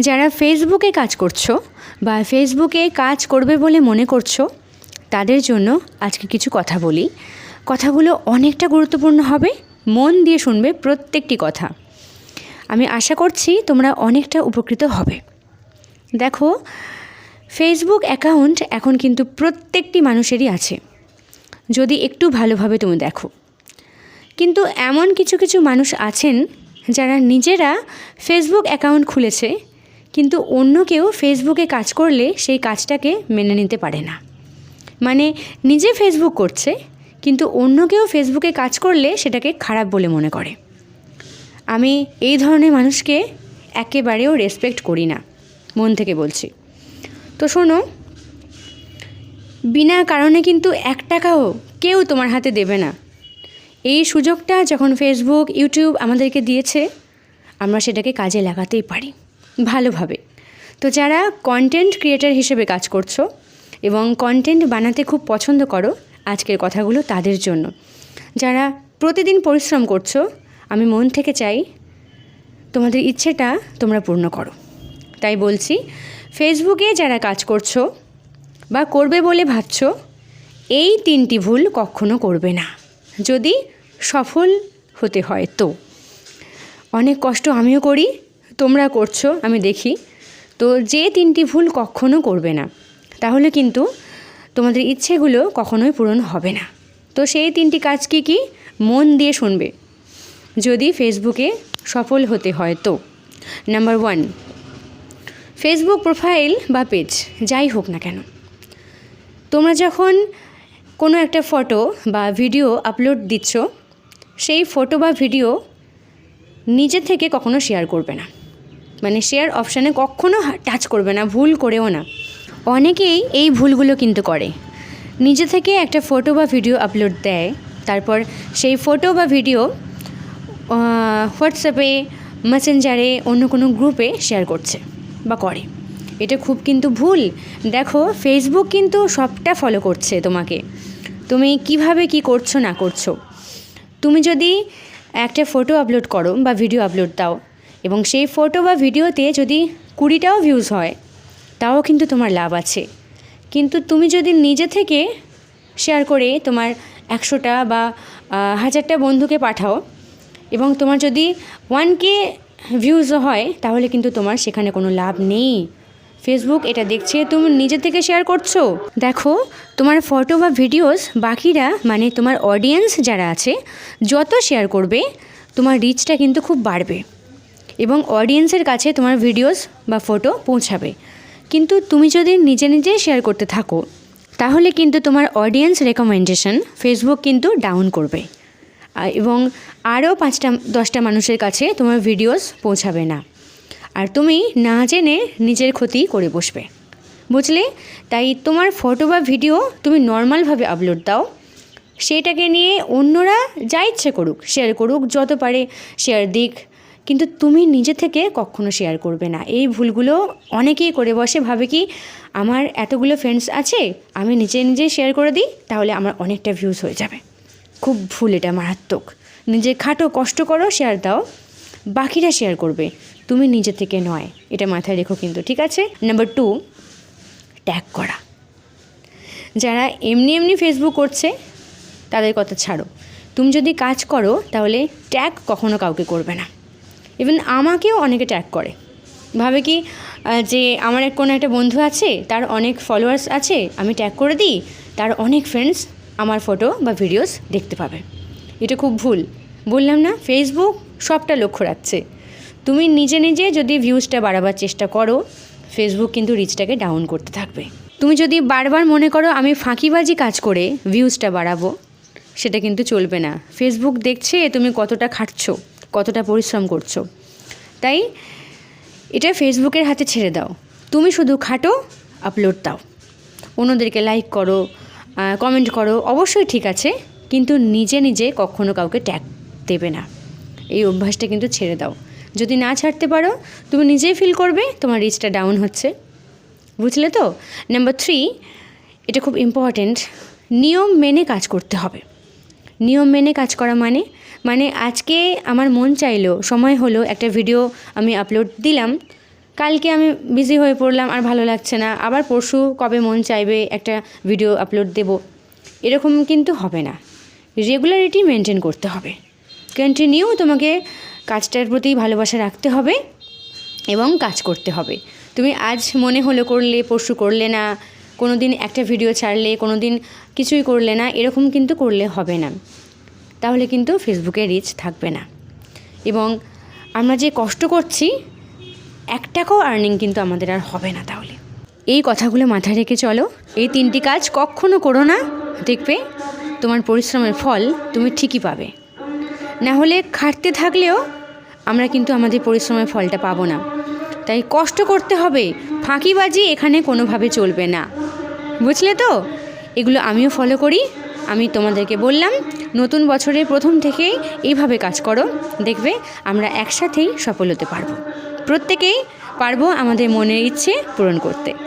যারা ফেসবুকে কাজ করছ বা ফেসবুকে কাজ করবে বলে মনে করছ, তাদের জন্য আজকে কিছু কথা বলি। কথাগুলো অনেকটা গুরুত্বপূর্ণ হবে, মন দিয়ে শুনবে প্রত্যেকটি কথা। আমি আশা করছি তোমরা অনেকটা উপকৃত হবে। দেখো ফেসবুক অ্যাকাউন্ট এখন কিন্তু প্রত্যেকটি মানুষেরই আছে। যদি একটু ভালোভাবে তুমি দেখো। কিন্তু এমন কিছু কিছু মানুষ আছেন যারা নিজেরা ফেসবুক অ্যাকাউন্ট খুলেছে কিন্তু অন্য কেউ ফেসবুকে কাজ করলে সেই কাজটাকে মেনে নিতে পারে না। মানে নিজে ফেসবুক করছে, কিন্তু অন্য কেউ ফেসবুকে কাজ করলে সেটাকে খারাপ বলে মনে করে। আমি এই ধরনের মানুষকে একেবারেও রেসপেক্ট করি না, মন থেকে বলছি। তো শোনো, বিনা কারণে কিন্তু এক টাকাও কেউ তোমার হাতে দেবে না। এই সুযোগটা যখন ফেসবুক ইউটিউব আমাদেরকে দিয়েছে, আমরা সেটাকে কাজে লাগাতেই পারি। ভালোভাবে। তো যারা কন্টেন্ট ক্রিয়েটার হিসেবে কাজ করছ এবং কন্টেন্ট বানাতে খুব পছন্দ করো আজকের কথাগুলো তাদের জন্য। যারা প্রতিদিন পরিশ্রম করছ, আমি মন থেকে চাই তোমাদের ইচ্ছেটা তোমরা পূর্ণ করো। তাই বলছি ফেসবুকে যারা কাজ করছ বা করবে বলে ভাবছ, এই তিনটি ভুল কখনো করবে না। যদি সফল হতে হয় তো। অনেক কষ্ট আমিও করি তোমরা করছ, আমি দেখি। তো যে তিনটি ভুল কখনো করবে না, তাহলে কিন্তু তোমাদের ইচ্ছেগুলো কখনোই পূরণ হবে না। তো সেই তিনটি কাজ কি কি? মন দিয়ে শুনবে। যদি ফেসবুকে সফল হতে হয় তো। নাম্বার ওয়ান ফেসবুক প্রোফাইল বা পেজ যাই হোক না কেন। তোমরা যখন কোনো একটা ফটো বা ভিডিও আপলোড দিচ্ছ, সেই ফটো বা ভিডিও নিজে থেকে কখনো শেয়ার করবে না। মানে শেয়ার অপশানে কখনো টাচ করবে না, ভুল করেও না। অনেকেই এই ভুলগুলো কিন্তু করে। নিজে থেকে একটা ফটো বা ভিডিও আপলোড দেয়, তারপর সেই ফটো বা ভিডিও হোয়াটসঅ্যাপে মেসেঞ্জারে অন্য কোনো গ্রুপে শেয়ার করছে বা করে। এটা খুব কিন্তু ভুল। দেখো ফেসবুক কিন্তু সবটা ফলো করছে তোমাকে। তুমি কীভাবে কি করছ, না করছ। তুমি যদি একটা ফটো আপলোড করো বা ভিডিও আপলোড দাও এবং সেই ফটো বা ভিডিওতে যদি কুড়িটাও ভিউজ হয়, তাও কিন্তু তোমার লাভ আছে। কিন্তু তুমি যদি নিজে থেকে শেয়ার করে তোমার একশোটা বা হাজারটা বন্ধুকে পাঠাও এবং তোমার যদি ওয়ান কে ভিউজও হয়, তাহলে কিন্তু তোমার সেখানে কোনো লাভ নেই। ফেসবুক এটা দেখছে, তুমি নিজে থেকে শেয়ার করছ। দেখো, তোমার ফটো বা ভিডিওস বাকিরা মানে তোমার অডিয়েন্স যারা আছে, যত শেয়ার করবে, তোমার রিচটা কিন্তু খুব বাড়বে। এবং অডিয়েন্সের কাছে তোমার ভিডিওস বা ফটো পৌঁছাবে। কিন্তু তুমি যদি নিজে নিজে শেয়ার করতে থাকো, তাহলে কিন্তু তোমার অডিয়েন্স রেকমেন্ডেশন ফেসবুক কিন্তু ডাউন করবে। এবং আরও পাঁচটা, দশটা মানুষের কাছে তোমার ভিডিওস পৌঁছাবে না। আর তুমি না জেনে নিজের ক্ষতি করে বসবে। বুঝলে? তাই তোমার ফটো বা ভিডিও তুমি নর্মালভাবে আপলোড দাও। সেটাকে নিয়ে অন্যরা যা ইচ্ছে করুক শেয়ার করুক, যত পারে শেয়ার দিক। কিন্তু তুমি নিজে থেকে কখনো শেয়ার করবে না। এই ভুলগুলো অনেকেই করে বসে, ভাবে কি আমার এতগুলো ফ্রেন্ডস আছে, আমি নিজে নিজে শেয়ার করে দিই, তাহলে আমার অনেকটা ভিউজ হয়ে যাবে। খুব ভুল এটা, মারাত্মক। নিজে খাটো কষ্ট করো শেয়ার দাও, বাকিরা শেয়ার করবে, তুমি নিজে থেকে নয়, এটা মাথায় রেখো কিন্তু, ঠিক আছে? নাম্বার টু ট্যাগ করা। যারা এমনি এমনি ফেসবুক করছে, তাদের কথা ছাড়ো। তুমি যদি কাজ করো, তাহলে ট্যাগ কখনো কাউকে করবে না। ইভেন আমাকেও অনেকে ট্যাগ করে। ভাবে কি যে আমার এক কোনো একটা বন্ধু আছে, তার অনেক ফলোয়ার্স আছে, আমি ট্যাগ করে দিই, তার অনেক ফ্রেন্ডস আমার ফটো বা ভিডিওস দেখতে পাবে। এটা খুব ভুল। বললাম না ফেসবুক সবটা লক্ষ্য রাখছে। তুমি নিজে নিজে যদি ভিউজটা বাড়াবার চেষ্টা করো ফেসবুক কিন্তু রিচটাকে ডাউন করতে থাকবে। তুমি যদি বারবার মনে করো, আমি ফাঁকিবাজি কাজ করে ভিউজটা বাড়াবো, সেটা কিন্তু চলবে না। ফেসবুক দেখছে তুমি কতটা খাটছো। কতটা পরিশ্রম করছ। তাই এটা ফেসবুকের হাতে ছেড়ে দাও। তুমি শুধু খাটো আপলোড দাও। অন্যদেরকে লাইক করো কমেন্ট করো, অবশ্যই ঠিক আছে, কিন্তু নিজে নিজে কখনো কাউকে ট্যাগ দেবে না। এই অভ্যাসটা কিন্তু ছেড়ে দাও। যদি না ছাড়তে পারো, তুমি নিজেই ফিল করবে, তোমার রিচটা ডাউন হচ্ছে। বুঝলে তো? নাম্বার থ্রি এটা খুব ইম্পর্ট্যান্ট নিয়ম মেনে কাজ করতে হবে। নিয়ম মেনে কাজ করা মানে মানে আজকে আমার মন চাইলো, সময় হলো একটা ভিডিও আমি আপলোড দিলাম। কালকে আমি বিজি হয়ে পড়লাম, আর ভালো লাগছে না। আবার পরশু কবে মন চাইবে একটা ভিডিও আপলোড দেব? এরকম কিন্তু হবে না। রেগুলারিটি মেনটেন করতে হবে। কন্টিনিউ তোমাকে কাজটার প্রতি ভালোবাসা রাখতে হবে এবং কাজ করতে হবে। তুমি আজ মনে হলো করলে, পরশু করলে না কোনো দিন একটা ভিডিও ছাড়লে কোনো দিন কিছুই করলে না, এরকম কিন্তু করলে হবে না। তাহলে কিন্তু ফেসবুকে রিচ থাকবে না। এবং আমরা যে কষ্ট করছি, এক টাকাও আর্নিং কিন্তু আমাদের আর হবে না তাহলে। এই কথাগুলো মাথায় রেখে চলো। এই তিনটি কাজ কখনো করো না, দেখবে তোমার পরিশ্রমের ফল তুমি ঠিকই পাবে। না হলে খাটতে থাকলেও আমরা কিন্তু আমাদের পরিশ্রমের ফলটা পাবো না। তাই কষ্ট করতে হবে, ফাঁকিবাজি এখানে কোনোভাবে চলবে না। বুঝলে তো? এগুলো আমিও ফলো করি, আমি তোমাদেরকে বললাম নতুন বছরের প্রথম থেকেই এইভাবে কাজ করো। দেখবে আমরা একসাথেই সফল হতে পারব। প্রত্যেকেই পারব আমাদের মনের ইচ্ছে পূরণ করতে।